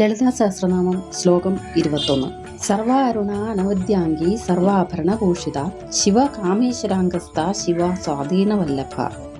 ലളിതാ സഹസ്രനാമം ശ്ലോകം ഇരുപത്തൊന്ന്. സർവാരുണ അനവദ്യാംഗി സർവാഭരണഭൂഷിത ശിവ കാമേശ്വരാംഗസ്ഥ ശിവ സ്വാധീന വല്ലഭ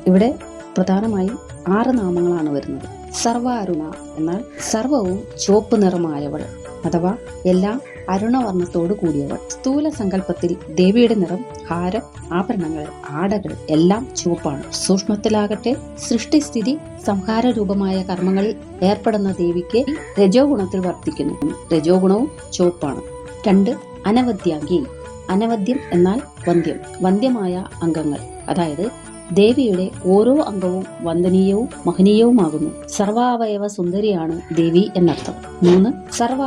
ഇവിടെ പ്രധാനമായും ആറ് നാമങ്ങളാണ് വരുന്നത്. സർവാരുണ എന്നാൽ സർവവും ചുവപ്പ് നിറമായവൾ അഥവാ എല്ലാം അരുണവർണത്തോടു കൂടിയവൾ സ്ഥൂല സങ്കല്പത്തിൽ ദേവിയുടെ നിറം ഹാരം ആഭരണങ്ങൾ ആടകൾ എല്ലാം ചുവപ്പാണ്. സൂക്ഷ്മത്തിലാകട്ടെ സൃഷ്ടിസ്ഥിതി സംഹാര രൂപമായ കർമ്മങ്ങളിൽ ഏർപ്പെടുന്ന ദേവിക്ക് രജോ ഗുണത്തിൽ വർത്തിക്കുന്നു. രജോ ഗുണവും ചുവപ്പാണ്. രണ്ട് അനവദ്യാംഗി അനവദ്യം എന്നാൽ വന്ധ്യം. വന്ധ്യമായ അംഗങ്ങൾ. അതായത് ദേവിയുടെ ഓരോ അംഗവും വന്ദനീയവും മഹനീയവുമാകുന്നു. സർവാവയവ സുന്ദരിയാണ് ദേവി എന്നർത്ഥം. മൂന്ന് സർവ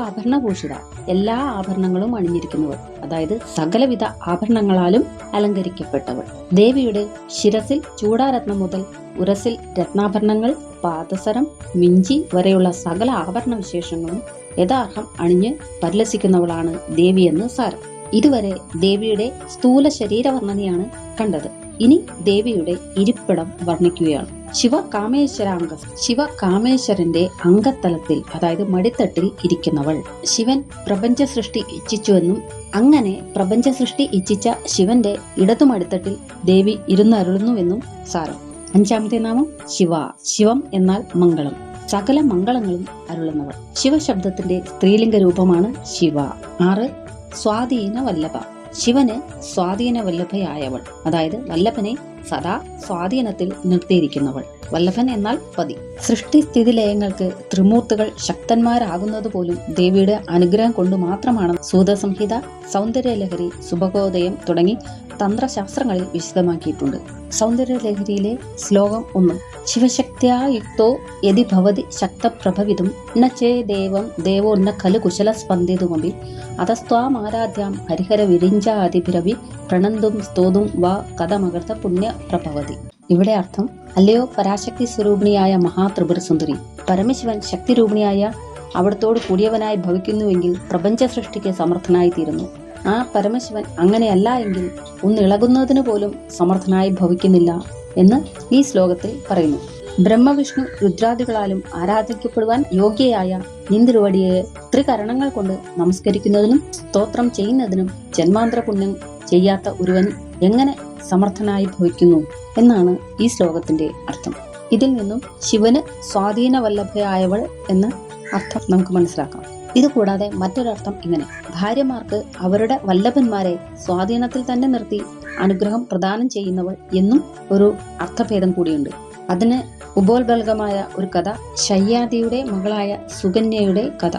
എല്ലാ ആഭരണങ്ങളും അണിഞ്ഞിരിക്കുന്നവൾ അതായത് സകലവിധ ആഭരണങ്ങളാലും അലങ്കരിക്കപ്പെട്ടവൾ. ദേവിയുടെ ശിരസിൽ ചൂടാരത്നം മുതൽ ഉരസിൽ രത്നാഭരണങ്ങൾ പാദസരം മിഞ്ചി വരെയുള്ള സകല ആഭരണ വിശേഷങ്ങളും യഥാർത്ഥം അണിഞ്ഞ് പരിലസിക്കുന്നവളാണ് ദേവിയെന്ന് സാരം. ഇതുവരെ ദേവിയുടെ സ്ഥൂല ശരീരവർണനയാണ് കണ്ടത്. ഇനി ദേവിയുടെ ഇരിപ്പിടം വർണിക്കുകയാണ്. ശിവ കാമേശ്വരാംഗ ശിവ കാമേശ്വരന്റെ അംഗത്തലത്തിൽ അതായത് മടിത്തട്ടിൽ ഇരിക്കുന്നവൾ. ശിവൻ പ്രപഞ്ച സൃഷ്ടി ഇച്ഛിച്ചുവെന്നും അങ്ങനെ പ്രപഞ്ച സൃഷ്ടി ഇച്ഛിച്ച ശിവന്റെ ഇടതു മടിത്തട്ടിൽ ദേവി ഇരുന്നരുളുന്നുവെന്നും സാരം. അഞ്ചാമത്തെ നാമം ശിവ ശിവം എന്നാൽ മംഗളം. സകല മംഗളങ്ങളും അരുളുന്നവൾ. ശിവശബ്ദത്തിന്റെ സ്ത്രീലിംഗ രൂപമാണ് ശിവ. ആറ് സ്വാധീന വല്ലഭ ശിവന് സ്വാധീന വല്ലഭയായവൾ അതായത് വല്ലഭനെ സദാ സ്വാധീനത്തിൽ നിർത്തിയിരിക്കുന്നവൾ. വല്ലഭൻ എന്നാൽ പതി. സൃഷ്ടിസ്ഥിതി ലയങ്ങൾക്ക് ത്രിമൂർത്തുകൾ ശക്തന്മാരാകുന്നത് പോലും ദേവിയുടെ അനുഗ്രഹം കൊണ്ട് മാത്രമാണ് സൂതസംഹിത സൗന്ദര്യലഹരി സുഭഗോദയം തുടങ്ങി തന്ത്രശാസ്ത്രങ്ങളിൽ വിശദമാക്കിയിട്ടുണ്ട്. സൗന്ദര്യലഹരിയിലെ ശ്ലോകം ഒന്ന്. ശിവശക്തിയാ യുക്തോ യതി ഭവതി ശക്തപ്രഭവിതും ന ചേ ദേവം ദേവോ ന ഖലു കുശലസ്പന്ദിതുമപി. അതസ്ത്വാമാരാധ്യാം ഹരിഹര വിരിഞ്ചാതിഭിരവി പ്രണന്തും സ്തോതും വാ കഥമകർത്ത പുണ്യ പ്രഭവതി ഇവിടെ അർത്ഥം അല്ലയോ പരാശക്തി സ്വരൂപിണിയായ മഹാത്രിപുര സുന്ദരി പരമശിവൻ ശക്തിരൂപിണിയായ അവിടത്തോട് കൂടിയവനായി ഭവിക്കുന്നുവെങ്കിൽ പ്രപഞ്ച സൃഷ്ടിക്ക് സമർത്ഥനായി തീരുന്നു ആ പരമശിവൻ അങ്ങനെയല്ല എങ്കിൽ ഒന്നിളകുന്നതിന് പോലും സമർത്ഥനായി ഭവിക്കുന്നില്ല എന്ന് ഈ ശ്ലോകത്തിൽ പറയുന്നു. ബ്രഹ്മവിഷ്ണു രുദ്രാദികളാലും ആരാധിക്കപ്പെടുവാൻ യോഗ്യയായ നിന്തിരുവടിയെ ത്രികരണങ്ങൾ കൊണ്ട് നമസ്കരിക്കുന്നതിനും സ്തോത്രം ചെയ്യുന്നതിനും ജന്മാന്തര പുണ്യം ചെയ്യാത്ത ഒരുവൻ എങ്ങനെ സമർത്ഥനായി ഭവിക്കുന്നു എന്നാണ് ഈ ശ്ലോകത്തിന്റെ അർത്ഥം. ഇതിൽ നിന്നും ശിവന് സ്വാധീന വല്ലഭയായവൾ എന്ന് അർത്ഥം നമുക്ക് മനസ്സിലാക്കാം. ഇതുകൂടാതെ മറ്റൊരർത്ഥം ഇങ്ങനെ. ഭാര്യമാർക്ക് അവരുടെ വല്ലഭന്മാരെ സ്വാധീനത്തിൽ തന്നെ നിർത്തി അനുഗ്രഹം പ്രദാനം ചെയ്യുന്നവൾ എന്നും ഒരു അർത്ഥഭേദം കൂടിയുണ്ട്. അതിന് ഉപോത്ബലകമായ ഒരു കഥ ശയ്യാദിയുടെ മകളായ സുകന്യയുടെ കഥ.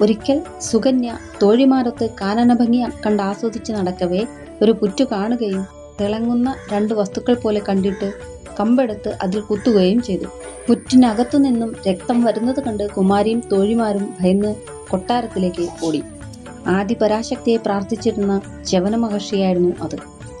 ഒരിക്കൽ സുകന്യ തോഴിമാരത്ത് കാനനഭംഗി കണ്ട് ആസ്വദിച്ച് നടക്കവേ ഒരു പുറ്റു കാണുകയും തിളങ്ങുന്ന രണ്ട് വസ്തുക്കൾ പോലെ കണ്ടിട്ട് കമ്പെടുത്ത് അതിൽ കുത്തുകയും ചെയ്തു. പുറ്റിനകത്തു നിന്നും രക്തം വരുന്നത് കണ്ട് കുമാരിയും തോഴിമാരും ഭയന്ന് കൊട്ടാരത്തിലേക്ക് ഓടി. ആദി പരാശക്തിയെ പ്രാർത്ഥിച്ചിരുന്ന ചവന മഹർഷിയായിരുന്നു അത്.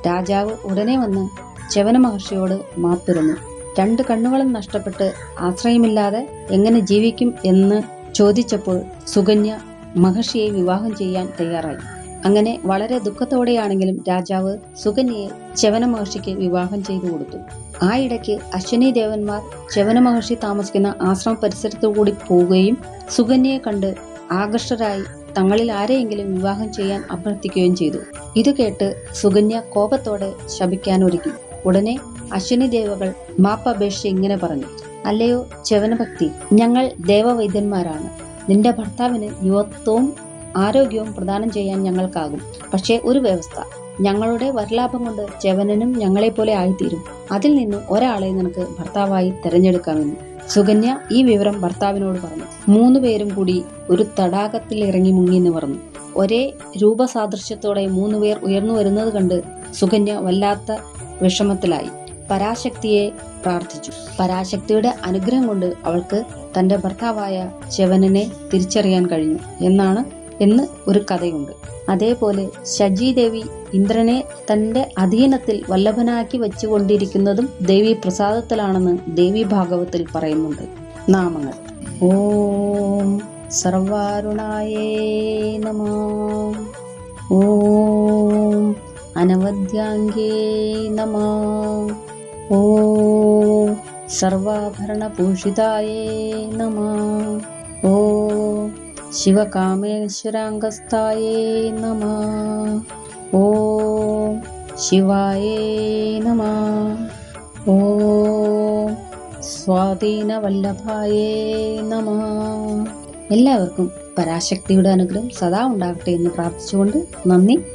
രാജാവ് ഉടനെ വന്ന് ചവന മഹർഷിയോട് മാപ്പിരുന്നു. രണ്ട് കണ്ണുകളും നഷ്ടപ്പെട്ട് ആശ്രയമില്ലാതെ എങ്ങനെ ജീവിക്കും എന്ന് ചോദിച്ചപ്പോൾ സുകന്യ മഹർഷിയെ വിവാഹം ചെയ്യാൻ തയ്യാറായി. അങ്ങനെ വളരെ ദുഃഖത്തോടെയാണെങ്കിലും രാജാവ് സുകന്യയെ ചവന മഹർഷിക്ക് വിവാഹം ചെയ്തു കൊടുത്തു. ആ ഇടയ്ക്ക് അശ്വനി ദേവന്മാർ ചവന മഹർഷി താമസിക്കുന്ന ആശ്രമ പരിസരത്തു കൂടി പോവുകയും സുകന്യയെ കണ്ട് ആകർഷ്ടരായി തങ്ങളിൽ ആരെയെങ്കിലും വിവാഹം ചെയ്യാൻ അഭ്യർത്ഥിക്കുകയും ചെയ്തു. ഇത് കേട്ട് സുകന്യ കോപത്തോടെ ശപിക്കാൻ ഒരുങ്ങി ഉടനെ അശ്വിനി ദേവകൾ മാപ്പപേക്ഷിച്ച് ഇങ്ങനെ പറഞ്ഞു. അല്ലയോ ചവനഭക്തി ഞങ്ങൾ ദേവവൈദ്യന്മാരാണ്. നിന്റെ ഭർത്താവിന് യുവത്വവും ആരോഗ്യവും പ്രദാനം ചെയ്യാൻ ഞങ്ങൾക്കാകും. പക്ഷേ ഒരു വ്യവസ്ഥ. ഞങ്ങളുടെ വരലാഭം കൊണ്ട് ജവനനും ഞങ്ങളെപ്പോലെ ആയിത്തീരും. അതിൽ നിന്നും ഒരാളെ നിനക്ക് ഭർത്താവായി തിരഞ്ഞെടുക്കാമെന്ന് സുകന്യ ഈ വിവരം ഭർത്താവിനോട് പറഞ്ഞു. മൂന്നു പേരും കൂടി ഒരു തടാകത്തിൽ ഇറങ്ങി മുങ്ങി പറഞ്ഞു ഒരേ രൂപസാദൃശ്യത്തോടെ മൂന്നു പേർ ഉയർന്നു വരുന്നത് കണ്ട് സുകന്യ വല്ലാത്ത വിഷമത്തിലായി. പരാശക്തിയെ പ്രാർത്ഥിച്ചു. പരാശക്തിയുടെ അനുഗ്രഹം കൊണ്ട് അവൾക്ക് തന്റെ ഭർത്താവായ ശവനനെ തിരിച്ചറിയാൻ കഴിഞ്ഞു എന്നാണ് എന്ന് ഒരു കഥയുണ്ട്. അതേപോലെ ശജി ദേവി ഇന്ദ്രനെ തന്റെ അധീനത്തിൽ വല്ലഭനാക്കി വെച്ചുകൊണ്ടിരിക്കുന്നതും ദേവി പ്രസാദത്തിലാണെന്ന് ദേവി ഭാഗവത്തിൽ പറയുന്നുണ്ട്. നാമങ്ങൾ. ഓം സർവാരുണായേ നമോ. ഓം അനവദ്യാംഗേ നമോ. ഓം സർവാഭരണഭൂഷിതായേ നമോ. ഓം ശിവകാമേശ്വരാംഗസ്ഥായേ നമ ഓം ശിവായേ നമ ഓം സ്വാധീനവല്ലഭായേ നമ എല്ലാവർക്കും പരാശക്തിയുടെ അനുഗ്രഹം സദാ ഉണ്ടാകട്ടെ എന്ന് പ്രാർത്ഥിച്ചുകൊണ്ട് നന്ദി.